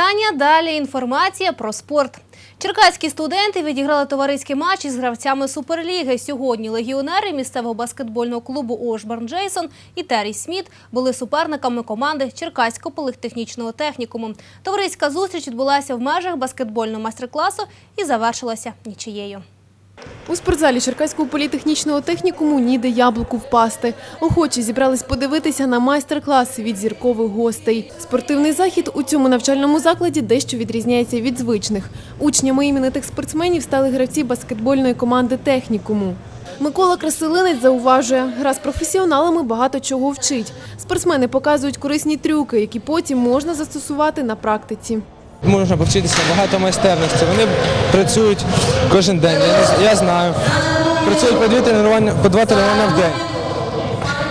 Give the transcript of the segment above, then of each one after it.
вітання. Далі інформація про спорт. Черкаські студенти відіграли товариський матч із гравцями Суперліги. Сьогодні легіонери місцевого баскетбольного клубу Ошборн Джейсон і Террі Сміт були суперниками команди Черкаського політехнічного технікуму. Товариська зустріч відбулася в межах баскетбольного майстер-класу і завершилася нічиєю. У спортзалі Черкаського політехнічного технікуму ніде яблуку впасти. Охочі зібрались подивитися на майстер-клас від зіркових гостей. Спортивний захід у цьому навчальному закладі дещо відрізняється від звичних. Учнями іменитих спортсменів стали гравці баскетбольної команди технікуму. Микола Красилинець зауважує, гра з професіоналами багато чого вчить. Спортсмени показують корисні трюки, які потім можна застосувати на практиці. Можна повчитися багато майстерності. Вони працюють кожен день. Я, знаю. Працюють по по два тренування в день.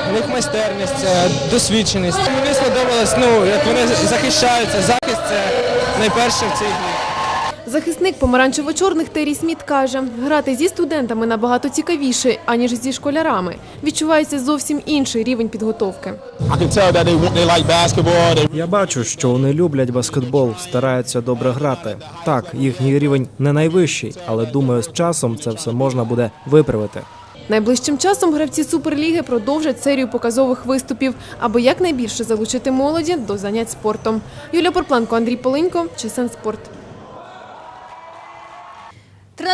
У них майстерність, е, досвідченість. Мені сподобалось, ну, як вони захищаються. Захист це найперше в цій грі. Захисник помаранчево-чорних Террі Сміт каже, грати зі студентами набагато цікавіше, аніж зі школярами. Відчувається зовсім інший рівень підготовки. Я бачу, що вони люблять баскетбол, стараються добре грати. Так, їхній рівень не найвищий, але думаю, з часом це все можна буде виправити. Найближчим часом гравці Суперліги продовжать серію показових виступів, аби якнайбільше залучити молоді до занять спортом. Юлія Порпленко, Андрій Полинько, Чесен Спорт.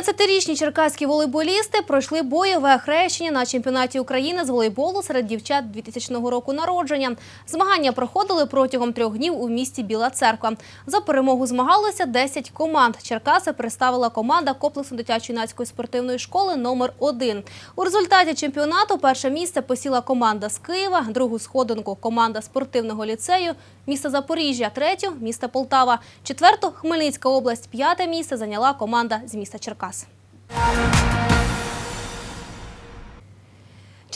13-річні черкаські волейболісти пройшли бойове хрещення на чемпіонаті України з волейболу серед дівчат 2000 року народження. Змагання проходили протягом трьох днів у місті Біла Церква. За перемогу змагалося 10 команд. Черкаси представила команда комплексу дитячо-юнацької спортивної школи номер 1 У результаті чемпіонату перше місце посіла команда з Києва, другу сходинку команда спортивного ліцею міста Запоріжжя, третю міста Полтава, четверту Хмельницька область, п'яте місце зайняла команда з міста Черкас.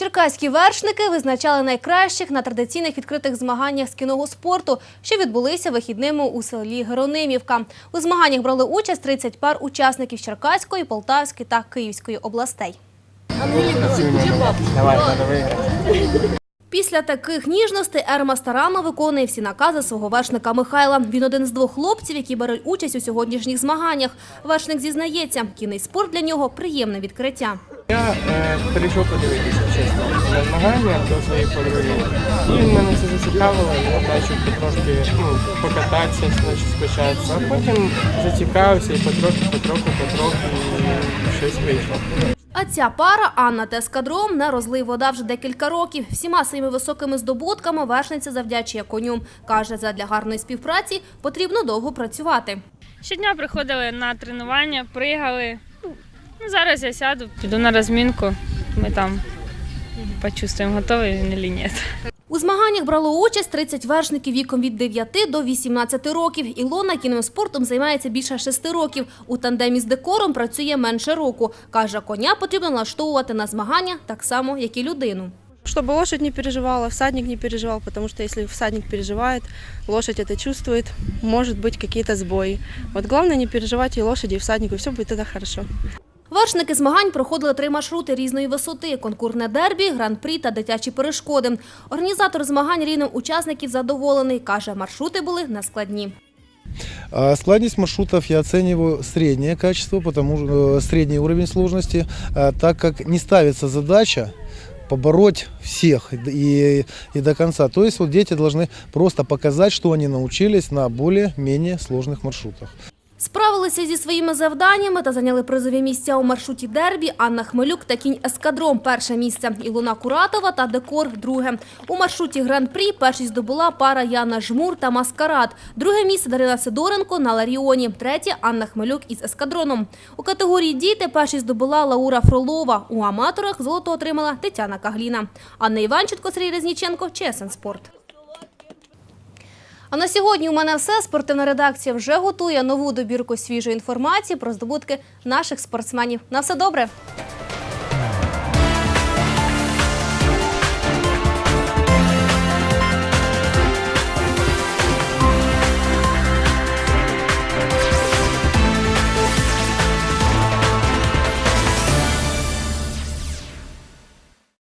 Черкаські вершники визначали найкращих на традиційних відкритих змаганнях з кіного спорту, що відбулися вихідними у селі Геронимівка. У змаганнях брали участь 30 пар учасників Черкаської, Полтавської та Київської областей. Після таких ніжностей Ерма старанно виконує всі накази свого вершника Михайла. Він один з двох хлопців, які беруть участь у сьогоднішніх змаганнях. Вершник зізнається, кінний спорт для нього приємне відкриття. Я е, прийшов подивитися чесно на змагання до своєї подруги. І мене це зацікавило, я бачу потрошки ну, покататися, значить, спочатку, а потім зацікавився і потроху, потроху і щось вийшло. А ця пара Анна та Ескадром не розлий вода вже декілька років. Всіма своїми високими здобутками вершниця завдячує коню. Каже, задля гарної співпраці потрібно довго працювати. Щодня приходили на тренування, пригали. Ну, зараз я сяду, піду на розмінку. Ми там почувствуємо, готові він чи ні У змаганнях брало участь 30 вершників віком від 9 до 18 років. Ілона кінним спортом займається більше 6 років. У тандемі з декором працює менше року. Каже, коня потрібно налаштовувати на змагання так само, як і людину. Чтобы лошадь не переживала, всадник не переживал, потому что если всадник переживает, лошадь это чувствует, может быть какие-то сбои. Вот главное не переживать и лошади, и всаднику, и все будет тогда хорошо. Вершники змагань проходили три маршрути різної висоти: конкурне дербі, гран-прі та дитячі перешкоди. Організатор змагань рівнем учасників задоволений. Каже, маршрути були нескладні. А Складность маршрутов я оцениваю среднее качество, потому что средний уровень сложности, так как не ставится задача побороть всех и, и до конца. То есть вот дети просто показать, что они научились на более-менее сложных маршрутах. Справилися зі своїми завданнями та зайняли призові місця у маршруті дербі Анна Хмелюк та кінь Ескадром – перше місце, Ілона Куратова та Декор – друге. У маршруті Гран-прі першість здобула пара Яна Жмур та Маскарад. Друге місце Дарина Сидоренко на Ларіоні, третє – Анна Хмелюк із Ескадроном. У категорії діти першість здобула Лаура Фролова. У аматорах золото отримала Тетяна Кагліна. Анна Іванченко, Сергій Резніченко, ЧСН Спорт. А на сьогодні у мене все. Спортивна редакція вже готує нову добірку свіжої інформації про здобутки наших спортсменів. На все добре!